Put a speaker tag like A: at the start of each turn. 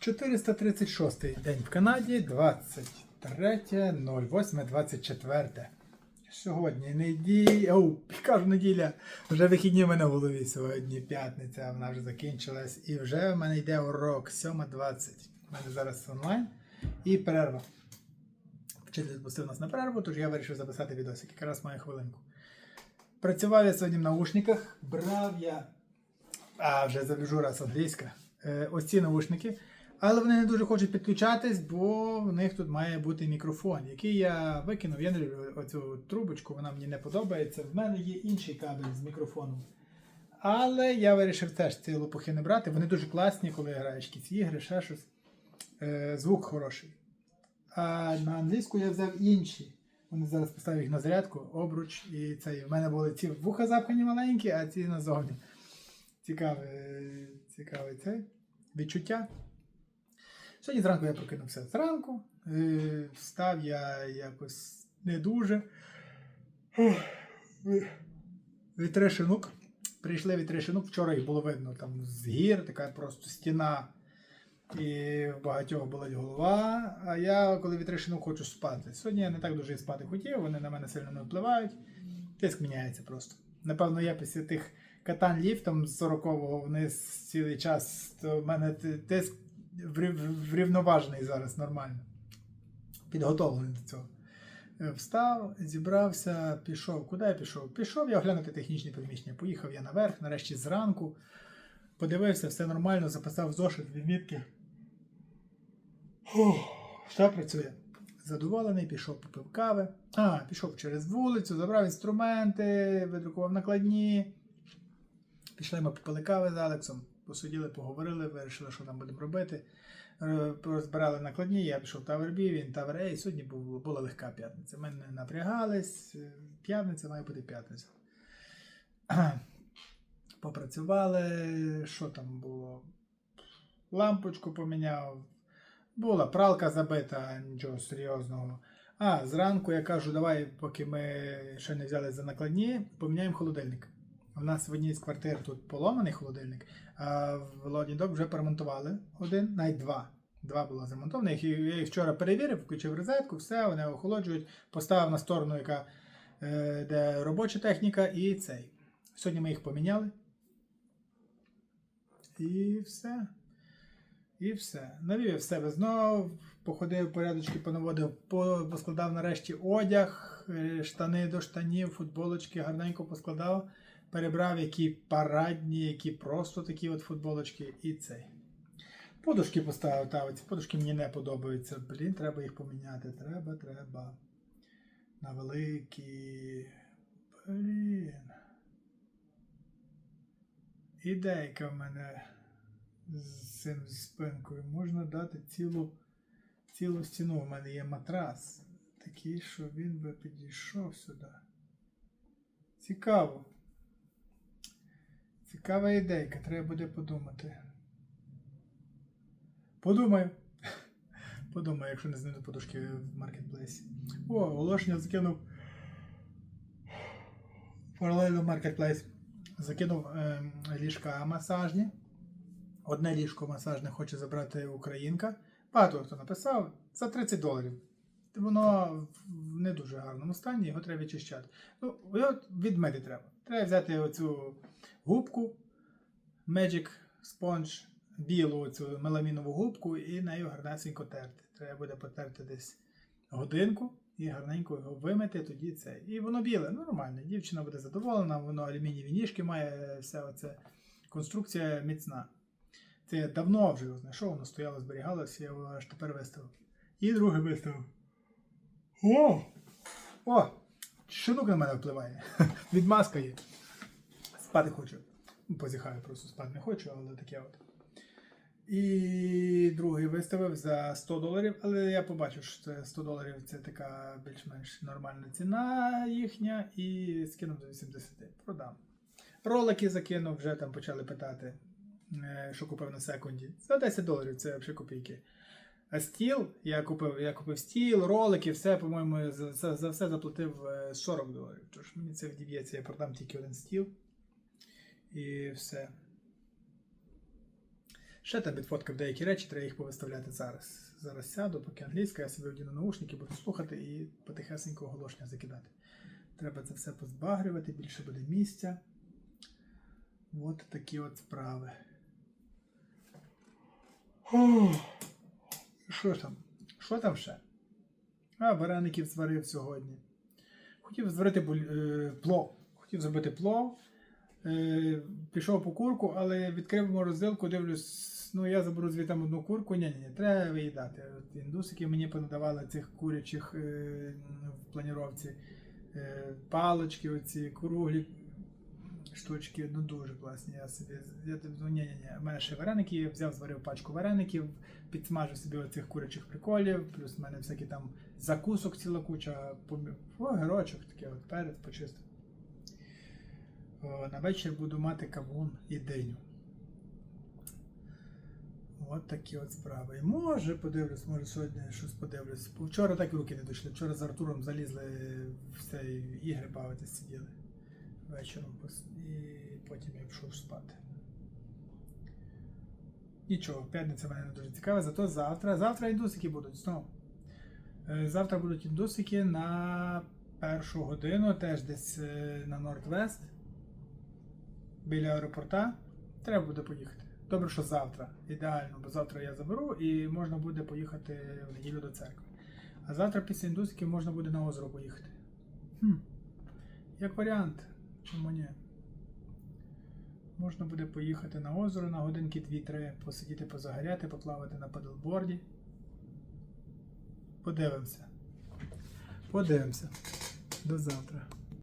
A: 436 день в Канаді, 23.08.24. Сьогодні неділя. Оу, кажу неділя. Вже вихідні в мене в голові. Сьогодні п'ятниця, вона вже закінчилась. І вже в мене йде урок 7.20. У мене зараз онлайн і перерва. Вчитель пустив нас на перерву, тож я вирішив записати відосик. Якраз маю хвилинку. Працював я сьогодні в наушниках, брав я. А, вже забіжу раз англійська. Е, ось ці наушники. Але вони не дуже хочуть підключатись, бо в них тут має бути мікрофон, який я викинув. Я не люблю оцю трубочку, вона мені не подобається. В мене є інший кабель з мікрофоном. Але я вирішив теж ці лопухи не брати. Вони дуже класні, коли граєш якісь ігри, ще щось. Е, звук хороший. А на англійську я взяв інші. Вони зараз поставив їх на зарядку, обруч і цей. У мене були ці вуха запхані маленькі, а ці назовні. Цікаве, цікаве це відчуття. Сьогодні зранку я прокинувся зранку. Е, Встав я якось не дуже. Шинук. Прийшли вітри шинук. Вчора їх було видно там з гір, така просто стіна. І в багатьох болить голова. А я, коли вітри шинук, хочу спати. Сьогодні я не так дуже спати хотів, вони на мене сильно не впливають. Тиск міняється просто. Напевно, я після тих катань ліфтом з 40-го вниз цілий час, то в мене тиск врівноважений зараз нормально. Підготовлений до цього. Е, Встав, зібрався, пішов. Куди я пішов? Пішов я оглянути технічні приміщення. Поїхав я наверх, нарешті зранку. Подивився, все нормально, записав зошит відмітки. Все працює. Задоволений, пішов попив кави. А, пішов через вулицю, забрав інструменти, видрукував накладні. Пішли ми попили кави з Алексом, посиділи, поговорили, вирішили, що там будемо робити. Е, Розбирали накладні, я пішов Тавер Бі, він Тавер Ей. Сьогодні була легка п'ятниця. Ми не напрягались. е, П'ятниця має бути п'ятниця. Попрацювали, що там було? Лампочку поміняв. Була пралка забита, нічого серйозного. А, зранку я кажу, давай, поки ми ще не взяли за накладні, поміняємо холодильник. У нас в одній з квартир тут поломаний холодильник, а в Лоднідок вже поремонтували один, навіть два. Два було зремонтованих. І Я їх вчора перевірив, включив розетку, все, вони охолоджують, поставив на сторону, яка, е, де робоча техніка, і цей. Сьогодні ми їх поміняли. І все. І все. Навів в себе знов, походив, порядочки понаводив, поскладав нарешті одяг, е, штани до штанів, футболочки гарненько поскладав, перебрав які парадні, які просто такі от футболочки і цей. Подушки поставив, та ці подушки мені не подобаються. Блін, треба їх поміняти. Треба, треба. На великі. Блін. Ідейка в мене з цим спинкою. Можна дати цілу, цілу стіну. У мене є матрас. Такий, що він би підійшов сюди. Цікаво. Цікава ідейка, треба буде подумати. Подумаю. Подумаю, якщо не знайду подушки в маркетплейсі. О, оголошення закинув. Паралельно маркетплейс. Закинув ем, ліжка масажні. Одне ліжко масажне хоче забрати українка. Багато хто написав за 30 доларів. Воно в не дуже гарному стані, його треба відчищати. Ну, його відмити треба. Треба взяти оцю губку Magic Sponge, білу цю меламінову губку і нею гарнесенько терти. Треба буде потерти десь годинку і гарненько його вимити, тоді це. І воно біле, ну нормально. Дівчина буде задоволена, воно алюмінієві ніжки має, вся оця конструкція міцна. Це я давно вже його знайшов, воно стояло, зберігалося, я його аж тепер виставив. І друге виставив. О! О! Шинук на мене впливає. Відмазка є. Спати хочу. Позіхаю, просто спати не хочу, але таке от. І другий виставив за 100 доларів, але я побачив, що це 100 доларів це така більш-менш нормальна ціна їхня, і скинув за 80. Продам. Ролики закинув, вже там почали питати, е, що купив на секунді. За 10 доларів це взагалі копійки. А стіл, я купив, я купив стіл, ролики, все, по-моєму, за, за, за все заплатив е, 40 доларів. Тож мені це вдіб'ється, я продам тільки один стіл. І все. Ще там відфоткав деякі речі, треба їх повиставляти зараз. Зараз сяду, поки англійська, я собі вдіну наушники, буду слухати і потихесенько оголошення закидати. Треба це все позбагрювати, більше буде місця. От такі от справи. Що там? Що там ще? А, вареників зварив сьогодні. Хотів зварити е, плов. Хотів зробити плов. Е, пішов по курку, але відкрив морозилку, дивлюсь, ну я заберу звідти одну курку. Ні, ні, ні, треба виїдати. От індусики мені понадавали цих курячих е, в планіровці. Е, палочки, оці круглі штучки, ну дуже класні. Я собі я, ну, ні, ні, ні. У мене ще вареники, є, взяв, зварив пачку вареників, підсмажив собі оцих курячих приколів, плюс в мене всякі там закусок ціла куча, помі... О, герочок таке, от перець почистив. О, на вечір буду мати кавун і диню. От такі от справи. І може подивлюсь, може сьогодні щось подивлюсь. Вчора так руки не дійшли. Вчора з Артуром залізли в цей ігри бавити сиділи вечором і потім я пішов спати. Нічого, п'ятниця мене не дуже цікава, зато завтра. Завтра індусики будуть знову. Е, Завтра будуть індусики на першу годину, теж десь е, на Нордвест, біля аеропорта. Треба буде поїхати. Добре, що завтра. Ідеально, бо завтра я заберу і можна буде поїхати в неділю до церкви. А завтра після індусиків можна буде на озеро поїхати. Хм. Як варіант, чому? Можна буде поїхати на озеро на годинки 2-3, посидіти, позагоряти, поплавати на падлборді. Подивимося. Подивимося. До завтра.